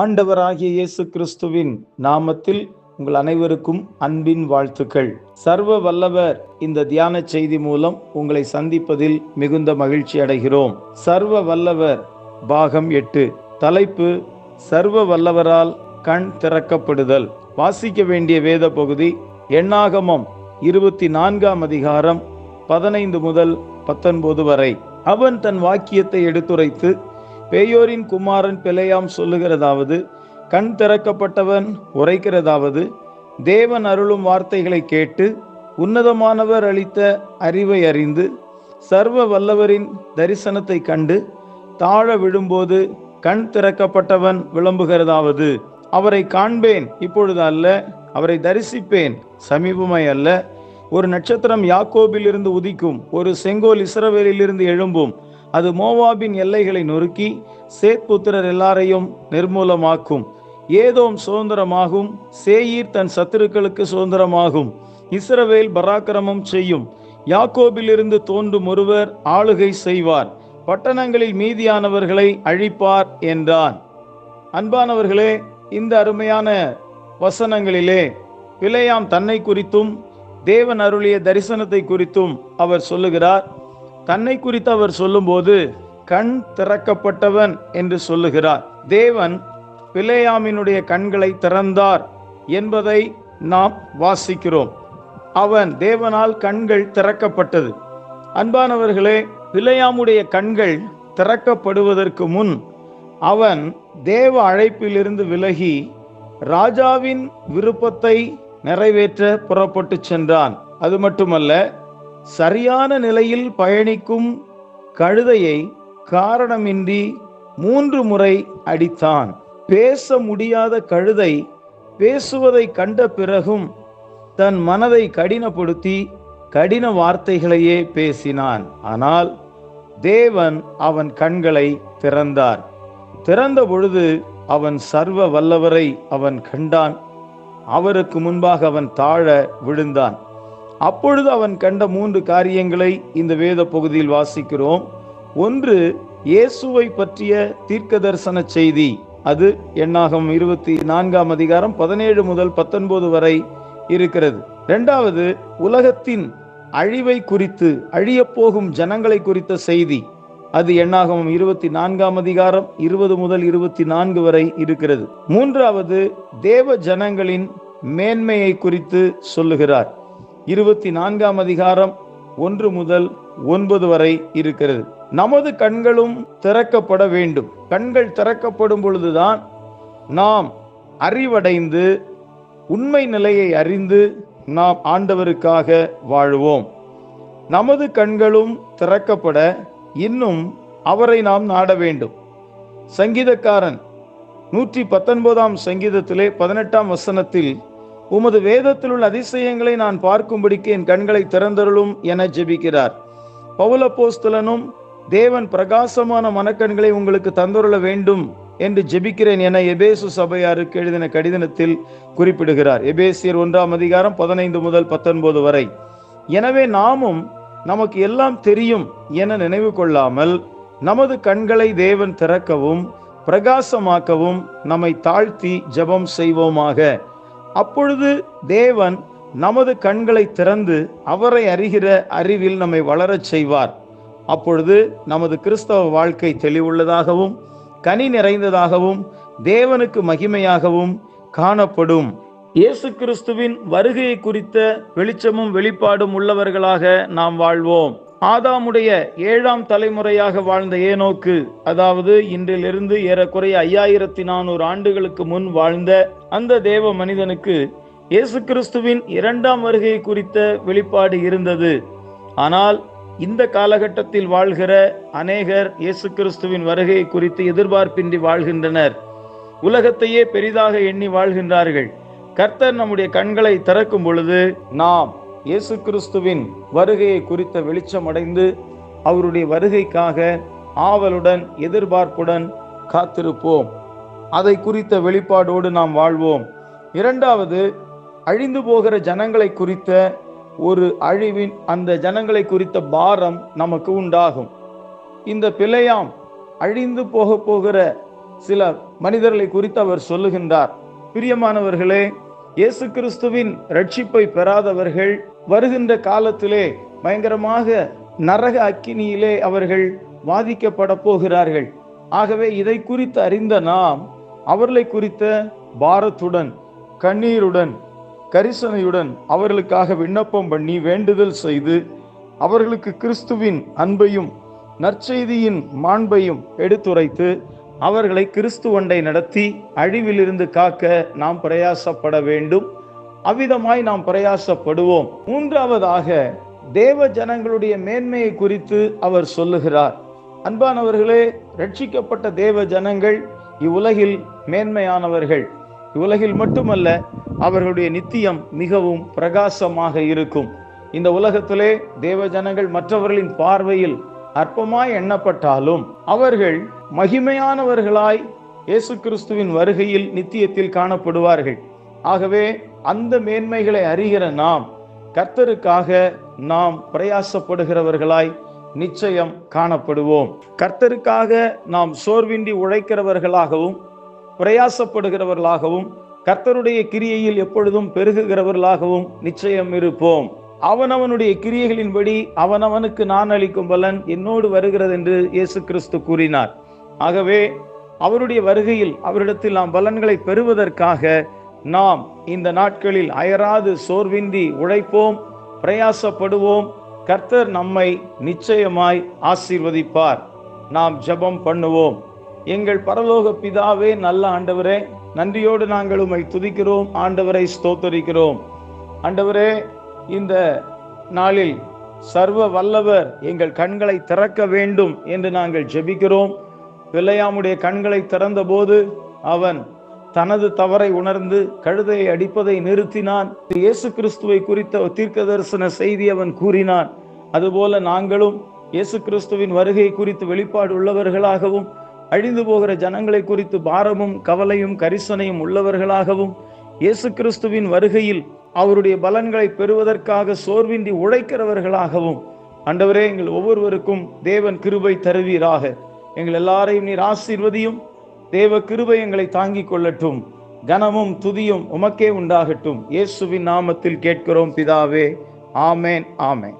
ஆண்டவராகிய இயேசு கிறிஸ்துவின் நாமத்தில் உங்கள் அனைவருக்கும் அன்பின் வாழ்த்துக்கள். சர்வ வல்லவர் இந்த தியான செய்தி மூலம் உங்களை சந்திப்பதில் மிகுந்த மகிழ்ச்சி அடைகிறோம். சர்வ வல்லவர் பாகம் எட்டு. தலைப்பு சர்வ வல்லவரால் கண் திறக்கப்படுதல். வாசிக்க வேண்டிய வேத பகுதி எண்ணாகமம் இருபத்தி நான்காம் அதிகாரம் பதினைந்து முதல் பத்தொன்பது வரை. அவன் தன் வாக்கியத்தை எடுத்துரைத்து பேயோரின் குமாரன் பிழையாம் சொல்லுகிறதாவது கண் திறக்கப்பட்டவன் உரைக்கிறதாவது தேவன் அருளும் வார்த்தைகளை கேட்டு உன்னதமானவர் அளித்த அறிவை அறிந்து சர்வ வல்லவரின் தரிசனத்தை கண்டு தாழ விழும்போது கண் திறக்கப்பட்டவன் விளம்புகிறதாவது. அவரை காண்பேன் இப்பொழுது அல்ல அவரை தரிசிப்பேன். சமீபமாய் அல்ல ஒரு நட்சத்திரம் யாக்கோபிலிருந்து உதிக்கும் ஒரு செங்கோல் இஸ்ரவேலிலிருந்து எழும்பும் அது மோவாபின் எல்லைகளை நொறுக்கி சேத்புத்திரர் எல்லாரையும் நிர்மூலமாக்கும். ஏதோம் சுதந்திரமாகும். சேயீர் தன் சத்துருக்களுக்கு சுதந்திரமாகும். இஸ்ரவேல் பராக்கிரமம் செய்யும். யாக்கோபிலிருந்து தோன்றும் ஒருவர் ஆளுகை செய்வார். பட்டணங்களில் மீதியானவர்களை அழிப்பார் என்றான். அன்பானவர்களே இந்த அருமையான வசனங்களிலே பிழையாம் தன்னை குறித்தும் தேவன் அருளிய தரிசனத்தை குறித்தும் அவர் சொல்லுகிறார். தன்னை குறித்து அவர் சொல்லும்போது கண் திறக்கப்பட்டவன் என்று சொல்லுகிறார். தேவன் பிள்ளையாமினுடைய கண்களை திறந்தார் என்பதை நாம் வாசிக்கிறோம். அவன் தேவனால் கண்கள் திறக்கப்பட்டது. அன்பானவர்களே பிள்ளையாமுடைய கண்கள் திறக்கப்படுவதற்கு முன் அவன் தேவ அழைப்பிலிருந்து விலகி ராஜாவின் விருப்பத்தை நிறைவேற்ற புறப்பட்டு சென்றான். அது மட்டுமல்ல சரியான நிலையில் பயணிக்கும் கழுதையை காரணமின்றி மூன்று முறை அடித்தான். பேச முடியாத கழுதை பேசுவதை கண்ட பிறகும் தன் மனதை கடினப்படுத்தி கடின வார்த்தைகளையே பேசினான். ஆனால் தேவன் அவன் கண்களை திறந்தார். திறந்த பொழுது அவன் சர்வ வல்லவரை அவன் கண்டான். அவருக்கு முன்பாக அவன் தாழ விழுந்தான். அப்பொழுது அவன் கண்ட மூன்று காரியங்களை இந்த வேத பகுதியில் வாசிக்கிறோம். ஒன்று இயேசுவை பற்றிய தீர்க்க தரிசன செய்தி. அது எண்ணாகம் இருபத்தி நான்காம் அதிகாரம் பதினேழு முதல் பத்தொன்பது வரை இருக்கிறது. இரண்டாவது உலகத்தின் அழிவை குறித்து அழியப்போகும் ஜனங்களை குறித்த செய்தி. அது எண்ணாகம் இருபத்தி நான்காம் அதிகாரம் இருபது முதல் இருபத்தி நான்கு வரை இருக்கிறது. மூன்றாவது தேவ ஜனங்களின் மேன்மையை குறித்து சொல்லுகிறார். இருபத்தி நான்காம் அதிகாரம் ஒன்று முதல் ஒன்பது வரை இருக்கிறது. நமது கண்களும் திறக்கப்பட வேண்டும். கண்கள் திறக்கப்படும் பொழுதுதான் நாம் அறிவடைந்து உண்மை நிலையை அறிந்து நாம் ஆண்டவருக்காக வாழ்வோம். நமது கண்களும் திறக்கப்பட இன்னும் அவரை நாம் நாட வேண்டும். சங்கீதக்காரன் நூற்றி பத்தொன்பதாம் சங்கீதத்திலே பதினெட்டாம் வசனத்தில் உமது வேதத்தில் உள்ள அதிசயங்களை நான் பார்க்கும்படிக்கு என் கண்களை திறந்தருளும் என ஜெபிக்கிறார். பவுலப்போஸ்தலனும் தேவன் பிரகாசமான மனக்கண்களை உங்களுக்கு தந்துருள வேண்டும் என்று ஜெபிக்கிறேன் என எபேசு சபையாருக்கு எழுதின கடிதத்தில் குறிப்பிடுகிறார். எபேசியர் ஒன்றாம் அதிகாரம் பதினைந்து முதல் பத்தொன்பது வரை. எனவே நாமும் நமக்கு எல்லாம் தெரியும் என நினைவு கொள்ளாமல் நமது கண்களை தேவன் திறக்கவும் பிரகாசமாக்கவும் நம்மை தாழ்த்தி ஜெபம் செய்வோமாக. அப்பொழுது தேவன் நமது கண்களை திறந்து அவரை அறிகிற அறிவில் நம்மை வளரச் செய்வார். அப்பொழுது நமது கிறிஸ்தவ வாழ்க்கை தெளிவுள்ளதாகவும் கனி நிறைந்ததாகவும் தேவனுக்கு மகிமையாகவும் காணப்படும். இயேசு கிறிஸ்துவின் வருகையை குறித்த வெளிச்சமும் வெளிப்பாடும் உள்ளவர்களாக நாம் வாழ்வோம். ஆதாமுடைய ஏழாம் தலைமுறையாக வாழ்ந்த ஏனோக்கு அதாவது இன்றிலிருந்து ஏறக்குறைய ஐயாயிரத்தி நானூறு ஆண்டுகளுக்கு முன் வாழ்ந்த அந்த தேவ மனிதனுக்கு இயேசு கிறிஸ்துவின் இரண்டாம் வருகை குறித்த வெளிப்பாடு இருந்தது. ஆனால் இந்த காலகட்டத்தில் வாழ்கிற அநேகர் இயேசு கிறிஸ்துவின் வருகை குறித்து எதிர்பார்ப்பின்றி வாழ்கின்றனர். உலகத்தையே பெரிதாக எண்ணி வாழ்கின்றார்கள். கர்த்தர் நம்முடைய கண்களை திறக்கும் பொழுது நாம் இயேசு கிறிஸ்துவின் வருகையை குறித்த வெளிச்சம் அடைந்து அவருடைய வருகைக்காக ஆவலுடன் எதிர்பார்ப்புடன் காத்திருப்போம். அதை குறித்த வெளிப்பாடோடு நாம் வாழ்வோம். இரண்டாவது அழிந்து போகிற ஜனங்களை குறித்த ஒரு அழிவின் அந்த ஜனங்களை குறித்த பாரம் நமக்கு உண்டாகும். இந்த பிழையாம் அழிந்து போக போகிற சில மனிதர்களை குறித்து அவர் சொல்லுகின்றார். பிரியமானவர்களே இயேசு கிறிஸ்துவின் ரட்சிப்பை பெறாதவர்கள் வருகின்ற காலத்திலே பயங்கரமாக நரக அக்கினியிலே அவர்கள் வாதிக்கப்பட போகிறார்கள். ஆகவே இதை குறித்து அறிந்த நாம் அவர்களை குறித்த பாரத்துடன் கண்ணீருடன் கரிசனையுடன் அவர்களுக்காக விண்ணப்பம் பண்ணி வேண்டுதல் செய்து அவர்களுக்கு கிறிஸ்துவின் அன்பையும் நற்செய்தியின் மாண்பையும் எடுத்துரைத்து அவர்களை கிறிஸ்துவண்டை நடத்தி அழிவிலிருந்து காக்க நாம் பிரயாசப்பட வேண்டும். அவ்விதமாய் நாம் பிரயாசப்படுவோம். மூன்றாவதாக தேவ ஜனங்களுடைய மேன்மையை குறித்து அவர் சொல்லுகிறார். அன்பானவர்களே ரட்சிக்கப்பட்ட தேவ ஜனங்கள் இவ்வுலகில் மேன்மையானவர்கள். இவ்வுலகில் மட்டுமல்ல அவர்களுடைய நித்தியம் மிகவும் பிரகாசமாக இருக்கும். இந்த உலகத்திலே தேவ ஜனங்கள் மற்றவர்களின் பார்வையில் அற்பமாய் எண்ணப்பட்டாலும் அவர்கள் மகிமையானவர்களாய் இயேசு கிறிஸ்துவின் வருகையில் நித்தியத்தில் காணப்படுவார்கள். ஆகவே அந்த மேன்மைகளை அறிகிற நாம் கர்த்தருக்காக நாம் பிரயாசப்படுகிறவர்களாய் நிச்சயம் காணப்படுவோம். கர்த்தருக்காக நாம் சோர்வின்றி உழைக்கிறவர்களாகவும் பிரயாசப்படுகிறவர்களாகவும் கர்த்தருடைய கிரியையில் எப்பொழுதும் பெருகுகிறவர்களாகவும் நிச்சயம் இருப்போம். அவனவனுடைய கிரியைகளின்படி அவனவனுக்கு நான் அளிக்கும் பலன் என்னோடு வருகிறது என்று இயேசு கிறிஸ்து கூறினார். ஆகவே அவருடைய வருகையில் அவரிடத்தில் நாம் பலன்களை பெறுவதற்காக நாம் இந்த நாட்களில் அயராது சோர்வின்றி உழைப்போம் பிரயாசப்படுவோம். கர்த்தர் நம்மை நிச்சயமாய் ஆசீர்வதிப்பார். நாம் ஜெபம் பண்ணுவோம். எங்கள் பரலோக பிதாவே நல்ல ஆண்டவரே நன்றியோடு நாங்கள் உம்மை துதிக்கிறோம் ஆண்டவரை ஸ்தோத்தரிக்கிறோம். ஆண்டவரே இந்த நாளில் சர்வ வல்லவர் எங்கள் கண்களை திறக்க வேண்டும் என்று நாங்கள் ஜெபிக்கிறோம். பிள்ளையாமுடைய கண்களை திறந்தபோது அவன் தனது தவறை உணர்ந்து கழுதையை அடிப்பதை நிறுத்தினான். இயேசு கிறிஸ்துவை குறித்த தீர்க்க தரிசன செய்தி அவன் கூறினான். அதுபோல நாங்களும் இயேசு கிறிஸ்துவின் வருகை குறித்து வெளிப்பாடு உள்ளவர்களாகவும் அழிந்து போகிற ஜனங்களை குறித்து பாரமும் கவலையும் கரிசனையும் உள்ளவர்களாகவும் இயேசு கிறிஸ்துவின் வருகையில் அவருடைய பலன்களை பெறுவதற்காக சோர்வின்றி உழைக்கிறவர்களாகவும் ஆண்டவரே எங்கள் ஒவ்வொருவருக்கும் தேவன் கிருபை தருவீராக. எங்கள் எல்லாரையும் நீர் ஆசீர்வதியும் தேவ கிருபை எங்களை தாங்கிக் கொள்ளட்டும். கனமும் துதியும் உமக்கே உண்டாகட்டும். இயேசுவின் நாமத்தில் கேட்கிறோம் பிதாவே. ஆமேன் ஆமேன்.